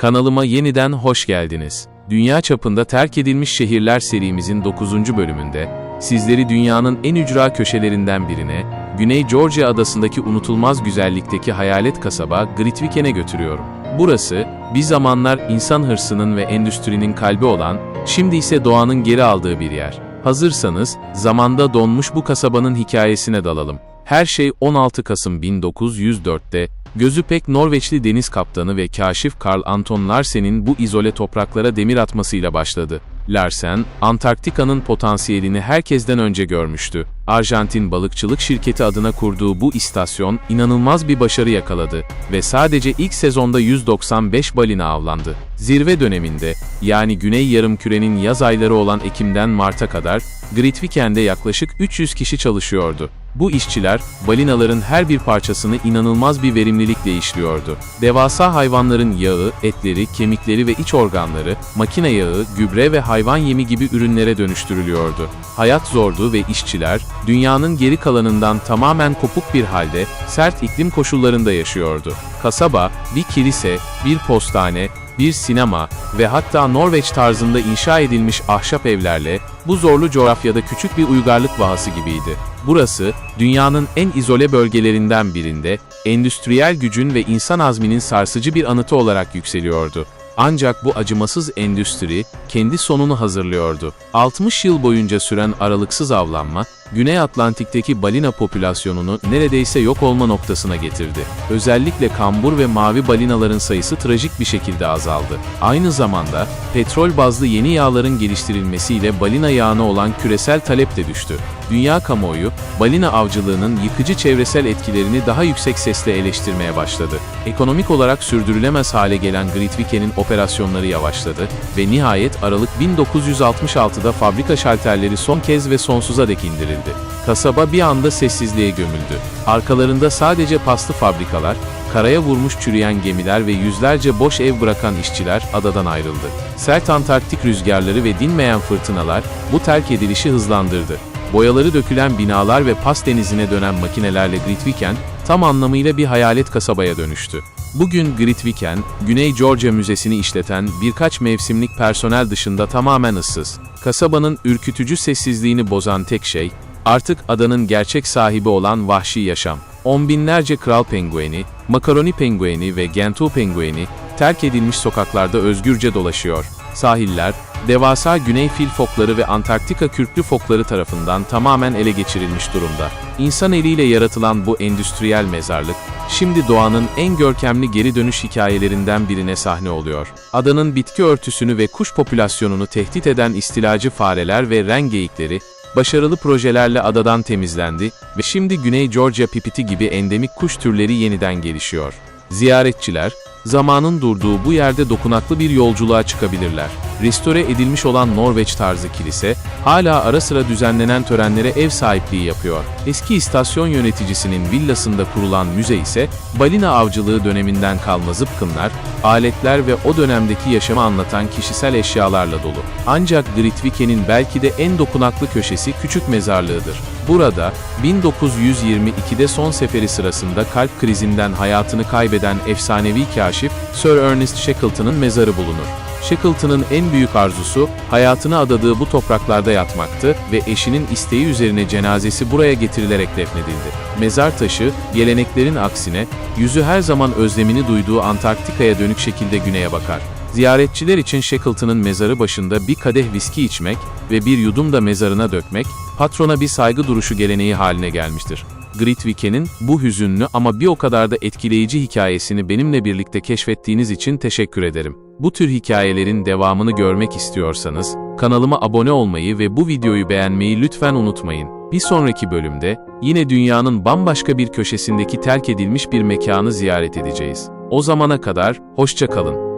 Kanalıma yeniden hoş geldiniz. Dünya çapında terk edilmiş şehirler serimizin 9. bölümünde sizleri dünyanın en ücra köşelerinden birine, Güney Georgia adasındaki unutulmaz güzellikteki hayalet kasaba Grytviken'e götürüyorum. Burası, bir zamanlar insan hırsının ve endüstrinin kalbi olan, şimdi ise doğanın geri aldığı bir yer. Hazırsanız, zamanda donmuş bu kasabanın hikayesine dalalım. Her şey 16 Kasım 1904'te, gözü pek Norveçli deniz kaptanı ve kaşif Karl Anton Larsen'in bu izole topraklara demir atmasıyla başladı. Larsen, Antarktika'nın potansiyelini herkesten önce görmüştü. Arjantin Balıkçılık Şirketi adına kurduğu bu istasyon inanılmaz bir başarı yakaladı ve sadece ilk sezonda 195 balina avlandı. Zirve döneminde, yani Güney Yarımküre'nin yaz ayları olan Ekim'den Mart'a kadar, Grytviken'de yaklaşık 300 kişi çalışıyordu. Bu işçiler, balinaların her bir parçasını inanılmaz bir verimlilikle işliyordu. Devasa hayvanların yağı, etleri, kemikleri ve iç organları, makine yağı, gübre ve hayvan yemi gibi ürünlere dönüştürülüyordu. Hayat zordu ve işçiler, dünyanın geri kalanından tamamen kopuk bir halde, sert iklim koşullarında yaşıyordu. Kasaba, bir kilise, bir postane, bir sinema ve hatta Norveç tarzında inşa edilmiş ahşap evlerle bu zorlu coğrafyada küçük bir uygarlık vahası gibiydi. Burası, dünyanın en izole bölgelerinden birinde, endüstriyel gücün ve insan azminin sarsıcı bir anıtı olarak yükseliyordu. Ancak bu acımasız endüstri kendi sonunu hazırlıyordu. 60 yıl boyunca süren aralıksız avlanma, Güney Atlantik'teki balina popülasyonunu neredeyse yok olma noktasına getirdi. Özellikle kambur ve mavi balinaların sayısı trajik bir şekilde azaldı. Aynı zamanda, petrol bazlı yeni yağların geliştirilmesiyle balina yağına olan küresel talep de düştü. Dünya kamuoyu, balina avcılığının yıkıcı çevresel etkilerini daha yüksek sesle eleştirmeye başladı. Ekonomik olarak sürdürülemez hale gelen Grytviken'in operasyonları yavaşladı ve nihayet Aralık 1966'da fabrika şalterleri son kez ve sonsuza dek indirildi. Kasaba bir anda sessizliğe gömüldü. Arkalarında sadece paslı fabrikalar, karaya vurmuş çürüyen gemiler ve yüzlerce boş ev bırakan işçiler adadan ayrıldı. Sert Antarktik rüzgarları ve dinmeyen fırtınalar bu terk edilişi hızlandırdı. Boyaları dökülen binalar ve pas denizine dönen makinelerle Grytviken, tam anlamıyla bir hayalet kasabaya dönüştü. Bugün Grytviken, Güney Georgia Müzesi'ni işleten birkaç mevsimlik personel dışında tamamen ıssız. Kasabanın ürkütücü sessizliğini bozan tek şey, artık adanın gerçek sahibi olan vahşi yaşam. On binlerce kral pengueni, makaroni pengueni ve gentoo pengueni, terk edilmiş sokaklarda özgürce dolaşıyor. Sahiller, devasa güney fil fokları ve Antarktika kürklü fokları tarafından tamamen ele geçirilmiş durumda. İnsan eliyle yaratılan bu endüstriyel mezarlık, şimdi doğanın en görkemli geri dönüş hikayelerinden birine sahne oluyor. Adanın bitki örtüsünü ve kuş popülasyonunu tehdit eden istilacı fareler ve ren geyikleri, başarılı projelerle adadan temizlendi ve şimdi Güney Georgia pipiti gibi endemik kuş türleri yeniden gelişiyor. Ziyaretçiler, zamanın durduğu bu yerde dokunaklı bir yolculuğa çıkabilirler. Restore edilmiş olan Norveç tarzı kilise, hala ara sıra düzenlenen törenlere ev sahipliği yapıyor. Eski istasyon yöneticisinin villasında kurulan müze ise, balina avcılığı döneminden kalma zıpkınlar, aletler ve o dönemdeki yaşamı anlatan kişisel eşyalarla dolu. Ancak Grytviken'in belki de en dokunaklı köşesi küçük mezarlığıdır. Burada, 1922'de son seferi sırasında kalp krizinden hayatını kaybeden efsanevi kaşif Sir Ernest Shackleton'ın mezarı bulunur. Shackleton'ın en büyük arzusu, hayatını adadığı bu topraklarda yatmaktı ve eşinin isteği üzerine cenazesi buraya getirilerek defnedildi. Mezar taşı, geleneklerin aksine, yüzü her zaman özlemini duyduğu Antarktika'ya dönük şekilde güneye bakar. Ziyaretçiler için Shackleton'ın mezarı başında bir kadeh viski içmek ve bir yudum da mezarına dökmek, patrona bir saygı duruşu geleneği haline gelmiştir. Grytviken'in bu hüzünlü ama bir o kadar da etkileyici hikayesini benimle birlikte keşfettiğiniz için teşekkür ederim. Bu tür hikayelerin devamını görmek istiyorsanız, kanalıma abone olmayı ve bu videoyu beğenmeyi lütfen unutmayın. Bir sonraki bölümde, yine dünyanın bambaşka bir köşesindeki terk edilmiş bir mekanı ziyaret edeceğiz. O zamana kadar, hoşça kalın.